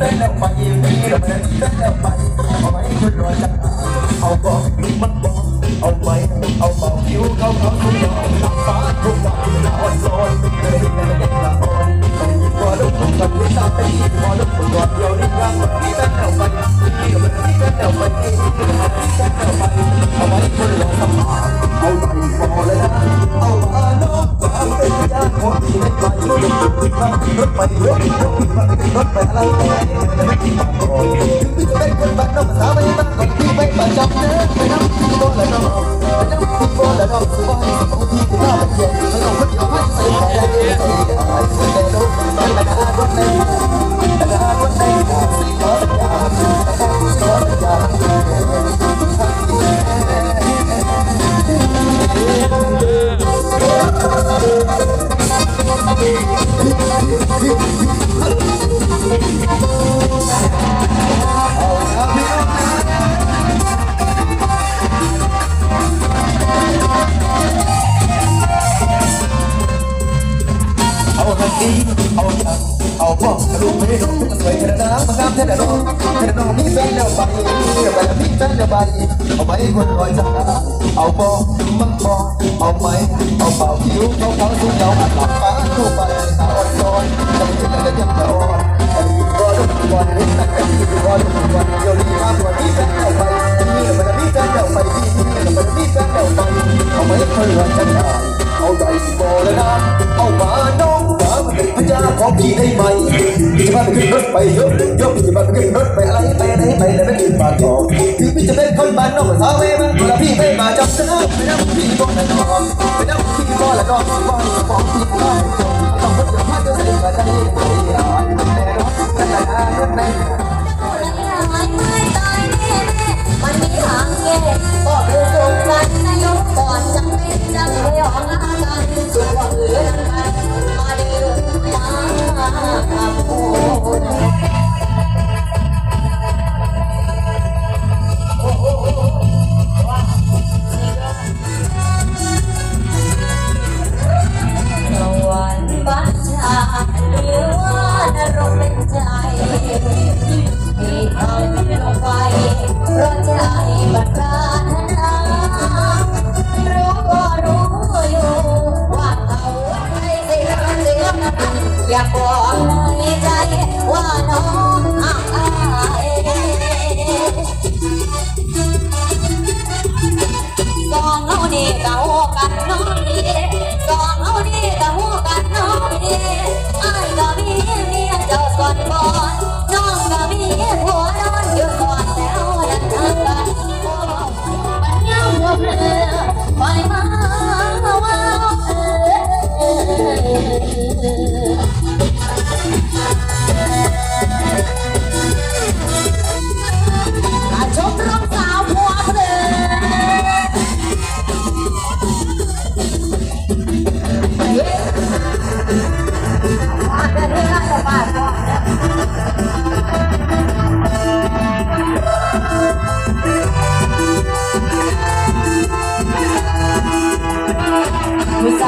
เต้นแล้วไปเดี๋ยวเต้นแล้วไปเอาไว้คุณรอจังเอาบอกมันบอกเอาไว้เอาเบาคิ้วเขาเขาคุดยอดฟ้าทุกวันอ่อนโอนเลยนะเด็กละอ่อน เอาพ่อลูกไม่ได้ลงสวยขนาดน้ำมางามแท้แต่น้องแต่น้องมีแฟนแล้วไปไปแล้วมีแฟนแล้วไปเอาไปคนรอยจังเอาบอมังบอเอาไหมเอาเปล่าคิ้วเขาเขาสูงเงาอัดหลับฟ้าทั่วไปสาอ่อนซ้อนจะไม่ยังจะยังจะอ่อนจะมีบอลลูกบอลเล็กแต่ก็มีบอลลูกบอลเดี๋ยวนี้มาตัวนี้แฟนแล้วไปนี่มันมีแฟนแล้วไปนี่นี่มันมีแฟนแล้วไปเอาไปคนรอยจังเอา องพี่ได้ไหมพี่จะมาไปขึ้นรถไปยกยกพี่จะมาไปขึ้นรถไปอะไรไปไหนไปแต่ไม่ตื่นมาทองถึงพี่จะเป็นคนบ้านนอกสาษาเวมาเวลาพี่ไม่มาจับเนื้อไปนั่งพี่ก็ละนอนไปนั่งพี่ก็ละนองว่าจะบอกพี่ได้ต้องพูดอย่างว่าจะใส่กระ หรือว่านรกเป็นใจที่ทำลงไปเพราะใจบัดปรารถนารู้ก็รู้อยู่ว่าเขาใครเสียเสียอยากบอกในใจว่าน้องอายสองเฮานี่ก็ฮู้กันน้องดี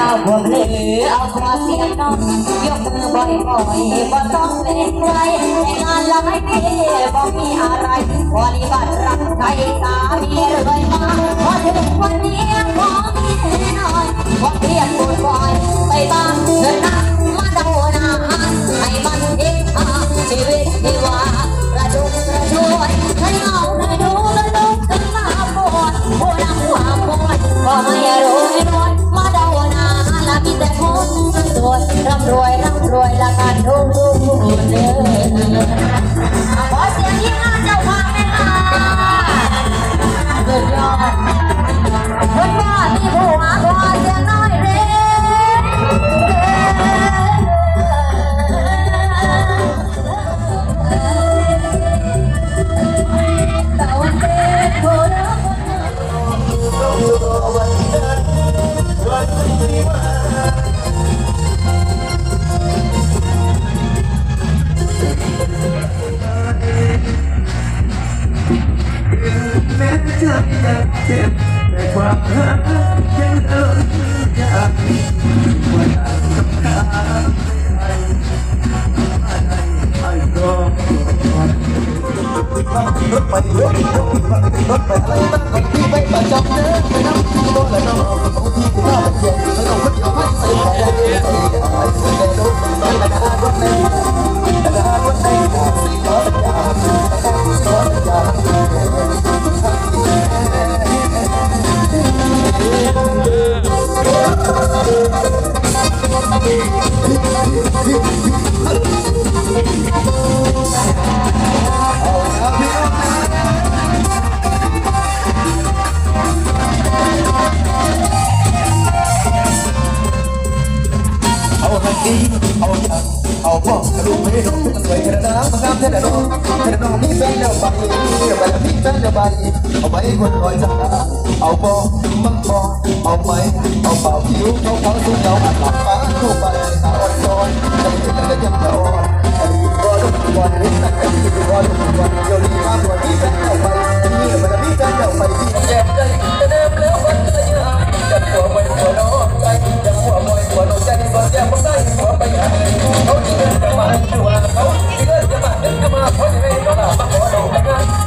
าวพวกเหลือเอาขอเสียงน้องยกมือบ่อยบ่อยบ่ต้องเป็นใจแต่งานละไม่ดีบ่มีอะไรบริบัติรักใครสามีเลยมาพอถึงวันนี้ขอมีหน่อยบ่เพีย เจ็บแต่ความรัก รถไปอะไรบ้างก่อนที่ไปประจำเนื้อไปน้ำที่บ่ละน้องเอาที่กูน่าเป็ เอาหักดีเอาอย่างเอาพ่อกระดูกไม่ลงมันสวยขนาดนั้นมันงามแท้แน่นอนขนาดน้องมีแฟนแล้วไปไปแล้วมีแฟนแล้วไปเอาไปคนคอยจับตาเอาบอมังบอเอาไหมเอาเป่าผิวเขาเขาสูงเงาหลับฟ้าทั่วไปสาวอ่อนซ้อนใจเย็นแต่ยังจะอ่อนใจรอทุกวันนี้แต่ใจรอทุกวันเดี๋ยวนี้มาตัวนี้แฟนแล้วไปมีไปแล้วมีแฟนแล้วไปที่แย่ใจะเดิมแล้ววันก็ยังจะหัวไปหัวน้องใจจะหัวม